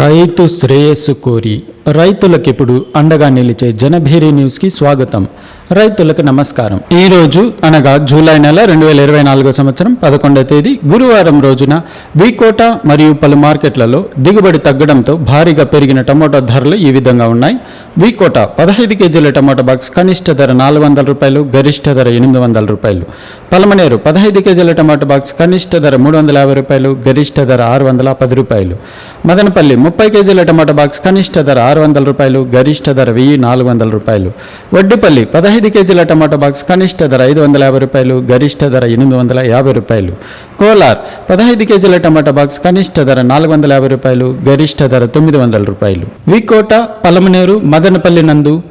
రైతు శ్రేయస్సు కోరి రైతులకు ఇప్పుడు అండగా నిలిచే జనభేరి న్యూస్కి స్వాగతం. రైతులకు నమస్కారం. ఈ రోజు అనగా జూలై నెల రెండు వేల ఇరవై నాలుగో సంవత్సరం పదకొండవ తేదీ గురువారం రోజున వీకోట మరియు పలు మార్కెట్లలో దిగుబడి తగ్గడంతో భారీగా పెరిగిన టమోటా ధరలు ఈ విధంగా ఉన్నాయి. వీకోట పదహైదు కేజీల టమోటా బాక్స్ కనిష్ట ధర నాలుగు వందల రూపాయలు గరిష్ట ధర ఎనిమిది వందల రూపాయలు. పలమనేరు పదహైదు కేజీల టమాటా బాక్స్ కనిష్ట ధర మూడు వందల యాభై రూపాయలు గరిష్ట ధర ఆరు వందల పది రూపాయలు. మదనపల్లి ముప్పై కేజీల టమాటా బాక్స్ కనిష్ట ధర ఆరు వందల రూపాయలు గరిష్ట ధర వెయ్యి నాలుగు వందల రూపాయలు. వడ్డిపల్లి పదహైదు కేజీల టమాటో బాక్స్ కనిష్ట ధర ఐదు వందల యాభై రూపాయలు గరిష్ట ధర ఎనిమిది వందల యాభై రూపాయలు. కోలార్ పదహైదు కేజీల టమాటా బాక్స్ కనిష్ట ధర నాలుగు వందల యాభై రూపాయలు గరిష్ట ధర తొమ్మిది వందల రూపాయలు. వికోట పలమనేరు మదనపల్లి నందు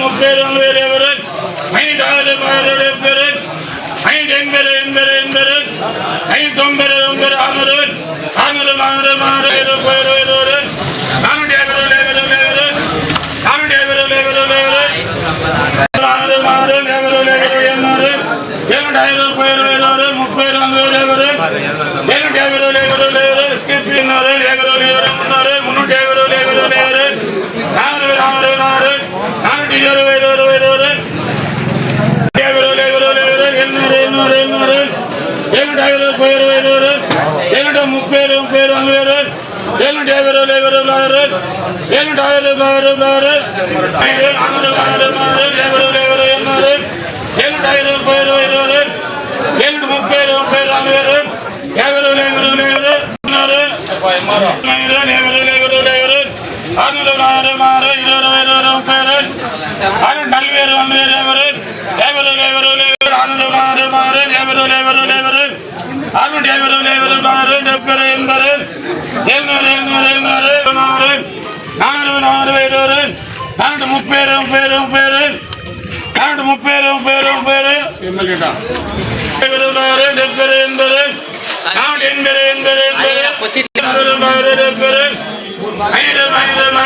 முப்பது ஐந்து ஆறு எண்பது எண்பது ஐந்து ஒன்பது ఏమంటే ఐదు వేలు పది వేలు ఐదు వేలు ముప్పై వేలు వంద వేలు యాభై వేలు ఏమంటే యాభై వేలు యాభై వేలు యాభై వేలు స్కీపీ ఎన్నో వేలు యాభై వేలు యాభై వేలు మున్నూట యాభై వేలు యాభై వేలు యాభై వేలు నాలుగు వేలు ఆరు వేలు ఆరు వేలు నాలుగు ఇరవై వేలు ఇరవై వేలు ఇరవై వేలు యాభై వేలు యాభై వేలు యాభై వేలు ఎన్నూరు ఎన్నూరు ఎన్నూరు వేలు ఏమంటే ఐదు వేలు పది వేలు ఐదు వేలు ఏమంటే ముప్పై వేలు ముప్పై వేలు వంద వేలు ఏమంటే యాభై వేలు యాభై వేలు ఆరు వేలు ఏమంటే ఆరు వేలు ఆరు వేలు ఆరు వేలు ఐదు వేలు ఆరు వేలు ఆరు వేలు యాభై వేలు యాభై వేలు ఎన్నూరు వేలు ఏడు ఐదు ముప్పై ఇరవై ఇరవై వేలు ఏడు ముప్పై ఇరవై ముప్పై నాలుగు వేలు యాభై రోజులు ఐదు రోజులు ఐదు రోజులు యాభై రోజులు ఐదు రోజులు ఐదు రోజులు ఆరు రోజులు ఆరు ఆరు ఇరవై ఇరవై ఇరవై ముప్పై రోజులు ఆరు నలభై ఇరవై వంద వేలు యాభై రోజులు యాభై రోజులు యాభై రోజులు యాభై ఆరు రోజులు ఆరు ఆరు యాభై రోజులు యాభై రోజులు యాభై రోజులు ఆరు యాభై రోజులు యాభై రోజులు ఆరు డెబ్బై ఎనభై రోజులు எழுநூறு எழுநூறு எழுநூறு நானூறு நானூறு இருபது நானூற்று முப்பது முப்பது முப்பது ஆண்டு முப்பேரு முப்பேரு முப்பேரு. என்பது என்பது ஆண்டு என்பது என்பது என்பது ஐரம் ஐரம்